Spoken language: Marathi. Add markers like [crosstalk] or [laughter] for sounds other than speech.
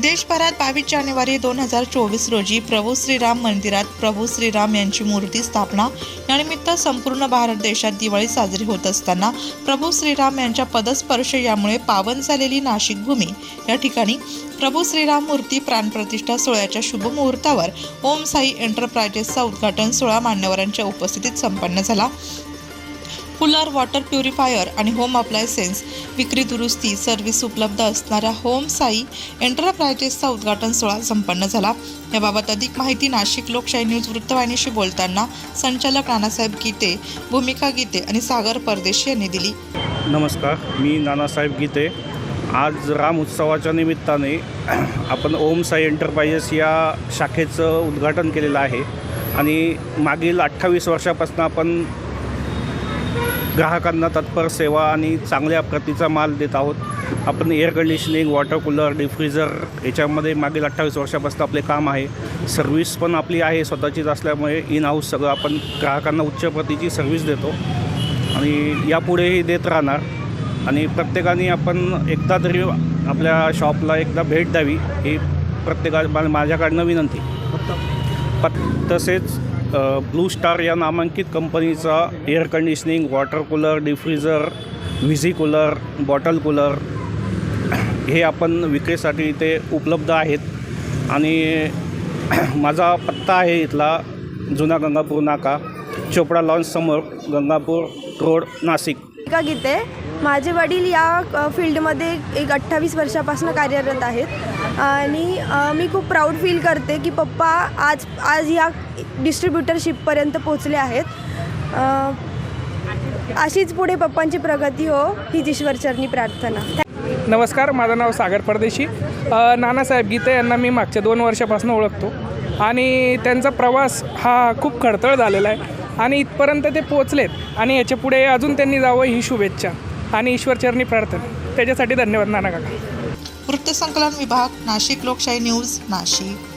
देशभरात बावीस जानेवारी दोन हजार चोवीस रोजी प्रभू श्रीराम मंदिरात प्रभू श्रीराम यांची मूर्ती स्थापना यानिमित्त संपूर्ण भारत देशात दिवाळी साजरी होत असताना प्रभू श्रीराम यांच्या पदस्पर्श यामुळे पावन झालेली नाशिक भूमी. या ठिकाणी प्रभू श्रीराम मूर्ती प्राणप्रतिष्ठा सोहळ्याच्या शुभमुहूर्तावर ओम साई एंटरप्राइजेसचा उद्घाटन सोहळा मान्यवरांच्या उपस्थितीत संपन्न झाला. कूलर वॉटर प्युरिफायर आणि होम अप्लायसेन्स विक्री दुरुस्ती सर्व्हिस उपलब्ध असणाऱ्या होम साई एंटरप्रायजेसचा उद्घाटन सोहळा संपन्न झाला. याबाबत अधिक माहिती नाशिक लोकशाही न्यूज वृत्तवाहिनीशी बोलताना संचालक नानासाहेब गीते भूमिका गीते आणि सागर परदेशी यांनी दिली. नमस्कार मी नानासाहेब गीते. आज राम उत्सवाच्या निमित्ताने आपण ओम साई एंटरप्राइजेस या शाखेचं उद्घाटन केलेलं आहे. आणि मागील अठ्ठावीस वर्षापासून आपण ग्राहकांना तत्पर सेवा आणि चांगल्या प्रतीचा माल देत आहोत. आपण air conditioning water cooler deep freezer याच्यामध्ये मागील अठ्ठावीस वर्षापासून आपले काम आहे. सर्व्हिस पण आपली आहे स्वतःचीच असल्यामुळे इन हाऊस सगळं आपण ग्राहकांना उच्च प्रतीची सर्व्हिस देतो. आणि यापुढेही देत राहणार. आणि प्रत्येकाने आपण एकदा तरी आपल्या शॉपला एकदा भेट द्यावी ही प्रत्येका माझ्याकडनं विनंती. पत तसेच ब्लू स्टार या नामांकित कंपनीचा air conditioning water cooler deep freezer व्हिझी cooler bottle cooler हे आपण विक्रीसाठी इथे उपलब्ध आहेत. आणि [clears throat] माझा पत्ता आहे इथला जुना गंगापूर नाका चोपडा लॉन्चसमोर गंगापूर रोड नाशिक. का गीते माझे वडील या फील्डमध्ये एक अठ्ठावीस वर्षापासून कार्यरत आहेत. आणि मी खूप प्राऊड फील करते की पप्पा आज आज या डिस्ट्रीब्युटरशिपपर्यंत पोचले आहेत. अशीच पुढे पप्पांची प्रगती हो ही ईश्वरचरणी प्रार्थना. नमस्कार माझं नाव सागर परदेशी. नानासाहेब गीते यांना मी मागच्या दोन वर्षापासून ओळखतो. आणि त्यांचा प्रवास हा खूप खडतळ झालेला आहे. आणि इथपर्यंत ते पोचलेत आणि याच्यापुढे अजून त्यांनी जावं ही शुभेच्छा. आणि ईश्वरचरणी प्रार्थना. त्याच्यासाठी धन्यवाद नाना काका. वृत्तसंकलन विभाग नाशिक लोकशाही न्यूज नाशिक.